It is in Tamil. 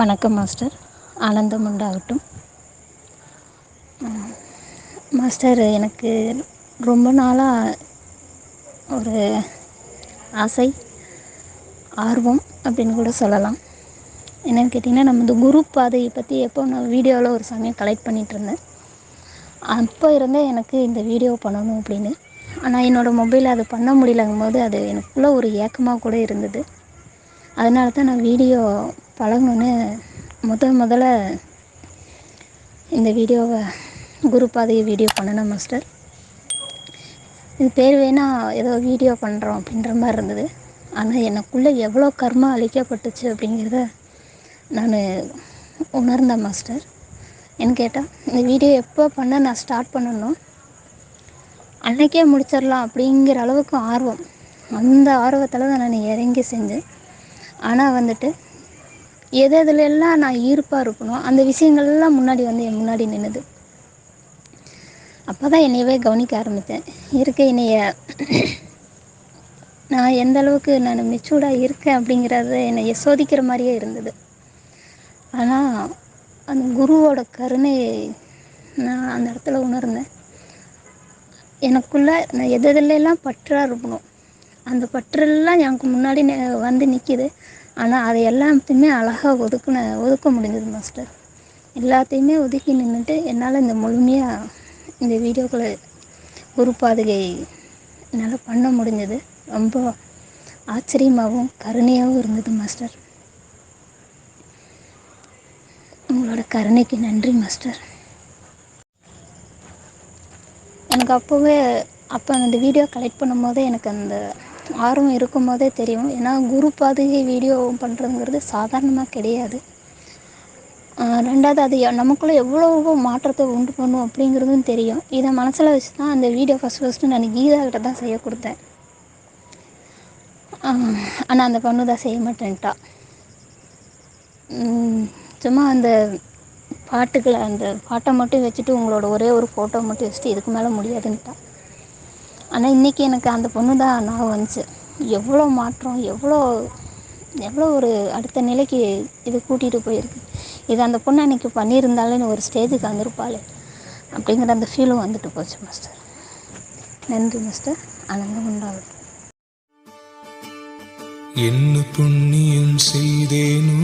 வணக்கம் மாஸ்டர். ஆனந்தம் உண்டாகட்டும் மாஸ்டர் எனக்கு ரொம்ப நாளாக ஒரு ஆசை ஆர்வம் அப்படின்னு கூட சொல்லலாம். என்னென்னு கேட்டிங்கன்னா நம்ம இந்த குரு பாதையை பற்றி எப்போ நான் வீடியோவில் ஒரு சமயம் கலெக்ட் பண்ணிகிட்டு இருந்தேன். அப்போ இருந்தே எனக்கு இந்த வீடியோ பண்ணணும் அப்படின்னு. ஆனால் என்னோடய மொபைலில் அது பண்ண முடியலங்கும் போது அது எனக்குள்ளே ஒரு ஏக்கமாக கூட இருந்தது. அதனால தான் நான் வீடியோ பழகணுன்னு முத முதல்ல இந்த வீடியோவை குரு பாதையை வீடியோ பண்ணணும் மாஸ்டர் இது பேர் வேணால் ஏதோ வீடியோ பண்ணுறோம் அப்படின்ற மாதிரி இருந்தது. ஆனால் எனக்குள்ளே எவ்வளோ கர்மா அழிக்கப்பட்டுச்சு அப்படிங்கிறத நான் உணர்ந்தேன் மாஸ்டர் என்ன கேட்டால் இந்த வீடியோ எப்போ பண்ண நான் ஸ்டார்ட் பண்ணணும்? அன்னைக்கே முடிச்சிடலாம் அப்படிங்கிற அளவுக்கு ஆர்வம். அந்த ஆர்வத்தில் தான் நான் இறங்கி செஞ்சேன். ஆனால் வந்துட்டு எது எதுலெல்லாம் நான் ஈர்ப்பாக இருக்கணும் அந்த விஷயங்கள்லாம் முன்னாடி வந்து என் முன்னாடி நின்றுது அப்போ தான் என்னையவே கவனிக்க ஆரம்பித்தேன். இருக்க என்னைய நான் எந்த அளவுக்கு நான் மெச்சூர்டாக இருக்கேன் அப்படிங்கிறத என்னை சோதிக்கிற மாதிரியே இருந்தது. ஆனால் அந்த குருவோட கருணை நான் அந்த இடத்துல உணர்ந்தேன். எனக்குள்ள நான் எது எதுலெல்லாம் பற்றாக இருக்கணும் அந்த பற்றெல்லாம் எனக்கு முன்னாடி வந்து நிற்கிது ஆனால் அதை எல்லாத்தையுமே அழகாக ஒதுக்குன ஒதுக்க முடிஞ்சது மாஸ்டர் எல்லாத்தையுமே ஒதுக்கி நின்றுட்டு என்னால் இந்த முழுமையாக இந்த வீடியோக்களை ஒரு பாதுகை என்னால் பண்ண முடிஞ்சது. ரொம்ப ஆச்சரியமாகவும் கருணையாகவும் இருந்தது மாஸ்டர் உங்களோட கருணைக்கு நன்றி மாஸ்டர் எனக்கு அப்போவே அப்போ அந்த வீடியோ கலெக்ட் பண்ணும்போதே எனக்கு அந்த ஆர்வம் இருக்கும் போதே தெரியும். ஏன்னா குரு பாதுகை வீடியோ பண்ணுறதுங்கிறது சாதாரணமாக கிடையாது. ரெண்டாவது அது நமக்குள்ளே எவ்வளோ மாற்றத்தை உண்டு பண்ணும் அப்படிங்கிறதும் தெரியும். இதை மனசில் வச்சு தான் அந்த வீடியோ ஃபஸ்ட் ஃபஸ்ட்டு நான் கீதா கிட்ட தான் செய்ய கொடுத்தேன். ஆனால் அந்த பொண்ணு தான் செய்ய மாட்டேன்ட்டா. சும்மா அந்த பாட்டுக்களை அந்த பாட்டை மட்டும் வச்சுட்டு உங்களோட ஒரே ஒரு ஃபோட்டோ மட்டும் வச்சுட்டு இதுக்கு மேலே முடியாதுன்ட்டா. ஆனால் இன்றைக்கி எனக்கு அந்த பொண்ணு தான் ஞாபகம் வந்துச்சு. எவ்வளோ மாற்றம் எவ்வளோ எவ்வளோ ஒரு அடுத்த நிலைக்கு இது கூட்டிகிட்டு போயிருக்கு. இது அந்த பொண்ணு அன்றைக்கி பண்ணியிருந்தாலும் ஒரு ஸ்டேஜுக்கு வந்திருப்பாளே அப்படிங்கிற அந்த ஃபீலும் வந்துட்டு போச்சு மாஸ்டர் நன்றி மாஸ்டர் ஆனந்தம் உண்டாகும் என்ன புண்ணியம் செய்தேனோ